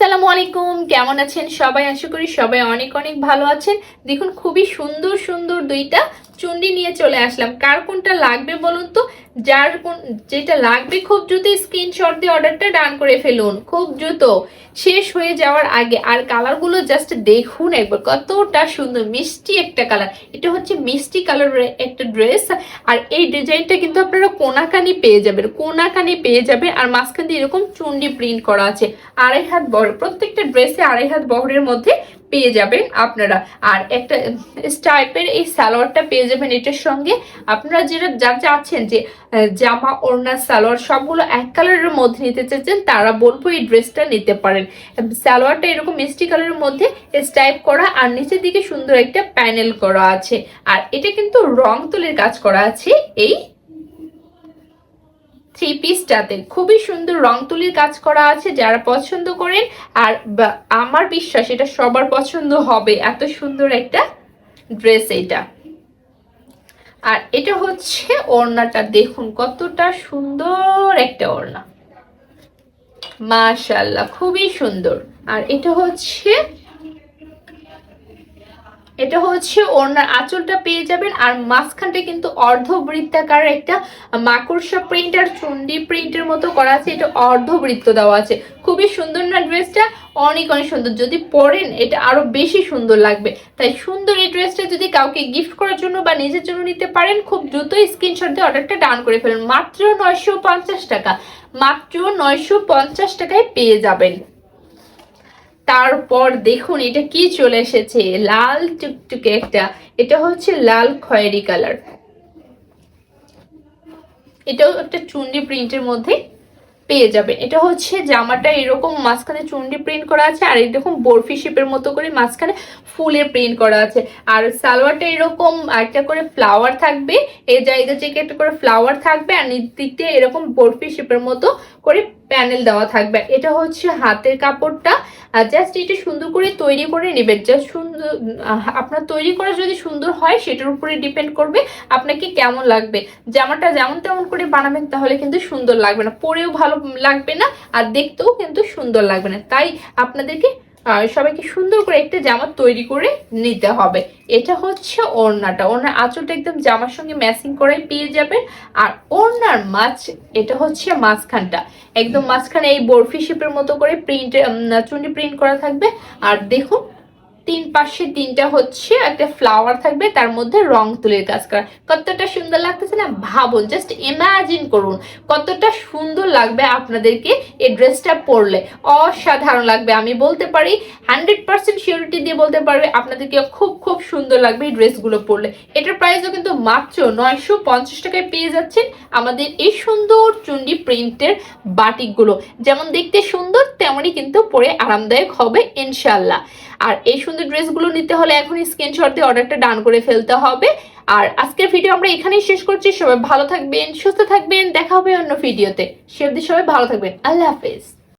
আসসালামু আলাইকুম। কেমন আছেন সবাই? আশা করি সবাই অনেক অনেক ভালো আছেন। দেখুন, খুবই সুন্দর সুন্দর দুইটা চুন্ডি নিয়ে চলে আসলাম। কার কোনটা লাগবে বলুন তো? যার কোন, যেটা লাগবে খুব দ্রুত স্ক্রিনশট দিয়ে অর্ডারটা ডান করে ফেলুন। খুব দ্রুত। শেষ হয়ে যাওয়ার আগে। আর কালারগুলো জাস্ট দেখুন একবার। কতটা সুন্দর, মিষ্টি একটা কালার এটা হচ্ছে মিষ্টি কালারের একটা ড্রেস আর এই ডিজাইনটা কিন্তু আপনারা কোনাকানি পেয়ে যাবেন। কোনাকানি পেয়ে যাবেন। আর মাঝখান দিয়ে এরকম চুন্ডি প্রিন্ট করা আছে। আড়াই হাত বড়। প্রত্যেকটা ড্রেসে আড়াই হাত বহরের মধ্যে পেয়ে যাবেন আপনারা। আর একটা স্টাইপের এই সালোয়ারটা পেয়ে যাবেন এটার সঙ্গে। আপনারা যেটা যা চাচ্ছেন যে জামা, ওড়না, সালোয়ার সবগুলো এক কালারের মধ্যে নিতে চাচ্ছেন, তারা বলব এই ড্রেসটা নিতে পারেন। সালোয়ারটা এরকম মিষ্টি কালারের মধ্যে স্টাইপ করা আর নিচের দিকে সুন্দর একটা প্যানেল করা আছে। আর এটা কিন্তু রং তুলির কাজ করা আছে এই থ্রি পিসটাতে খুবই সুন্দর রং তুলির কাজ করা আছে, যারা পছন্দ করেন আর আমার বিশ্বাস এটা সবার পছন্দ হবে, এত সুন্দর একটা ড্রেস এটা। আর এটা হচ্ছে ওড়নাটা, দেখুন কতটা সুন্দর একটা ওড়না। মাশাল্লাহ খুবই সুন্দর। আর এটা হচ্ছে এটা হচ্ছে ওনার আঁচলটা পেয়ে যাবেন, আর মাঝখানটা কিন্তু অর্ধবৃত্তাকার একটা মাকড়সা প্রিন্ট আর চুন্ডি প্রিন্টের মতো করা আছে, এটা অর্ধবৃত্ত দেওয়া আছে। খুবই সুন্দর না ড্রেসটা? অনেক অনেক সুন্দর। যদি পরেন, এটা আরও বেশি সুন্দর লাগবে। তাই সুন্দর এই ড্রেসটা যদি কাউকে গিফট করার জন্য বা নিজের জন্য নিতে পারেন, খুব দ্রুতই স্ক্রিনশট দিয়ে অর্ডারটা ডান করে ফেলুন। মাত্র নয়শো পঞ্চাশ টাকা। মাত্র নয়শো পঞ্চাশ টাকায় পেয়ে যাবেন। তারপর দেখুন এটা কি চলে এসেছে, লাল টুকটুকে একটা, এটা হচ্ছে লাল খয়েরি কালার। এটাও একটা চুন্ডি প্রিন্টের মধ্যে পেয়ে যাবেন এটা হচ্ছে জামাটা এরকম মাঝখানে চুন্ডি প্রিন্ট করা আছে, আর এরকম বরফি শেপের মতো করে মাঝখানে ফুলের প্রিন্ট করা আছে। আর সালোয়ারটা এরকম একটা করে ফ্লাওয়ার থাকবে এই জায়গা থেকে একটা করে ফ্লাওয়ার থাকবে, আর নিচ দিক এরকম বরফি শেপের মতো করে প্যানেল দেওয়া থাকবে। এটা হচ্ছে হাতের কাপড়টা, আর জাস্ট এটা সুন্দর করে তৈরি করে নেবেন। জাস্ট আপনার তৈরি করা যদি সুন্দর হয়, সেটার উপরে ডিপেন্ড করবে আপনাকে কেমন লাগবে। জামাটা যেমন তেমন করে বানাবেন, তাহলে কিন্তু সুন্দর লাগবে না। পরেও ভালো লাগবে না, আর দেখতেও কিন্তু সুন্দর লাগবে না। তাই আপনাদেরকে সবাইকে সুন্দর করে একটা জামা তৈরি করে নিতে হবে। এটা হচ্ছে ওড়নাটা। ওড়নার আঁচলটা একদম জামার সঙ্গে ম্যাচিং করে পেয়ে যাবেন। আর ওড়নার মাছ, এটা হচ্ছে মাঝখানটা। একদম মাঝখানে এই বরফি শেপের মতো করে প্রিন্ট চুন্ডি প্রিন্ট করা থাকবে। আর দেখুন তিন পাশে তিনটা হচ্ছে একটা ফ্লাওয়ার থাকবে, তার মধ্যে রং তুলির কাজ করা। কতটা সুন্দর লাগতেছে না? ভাবুন জাস্ট ইমাজিন করুন, কতটা সুন্দর লাগবে আপনাদেরকে এই ড্রেসটা পরলে। অসাধারণ লাগবে, আমি বলতে পারি হান্ড্রেড পার্সেন্ট সিউরিটি দিয়ে বলতে পারবে, আপনাদেরকে খুব খুব সুন্দর লাগবে এই ড্রেসগুলো পরলে। এটার প্রাইসও কিন্তু মাত্র নয়শো পঞ্চাশ টাকায় পেয়ে যাচ্ছেন আমাদের এই সুন্দর চুন্ডি প্রিন্টের বাটিকগুলো। যেমন দেখতে সুন্দর, তেমনই কিন্তু পরে আরামদায়ক হবে ইনশাল্লাহ আর এই সুন্দর ড্রেসগুলো নিতে হলে এখন স্ক্রিনশট দিয়ে অর্ডারটা ডান করে ফেলতে হবে। আর আজকের ভিডিও আমরা এখানেই শেষ করছি। সবাই ভালো থাকবেন, সুস্থ থাকবেন। দেখা হবে অন্য ভিডিওতে সে সবাই ভালো থাকবেন। আল্লাহ হাফেজ।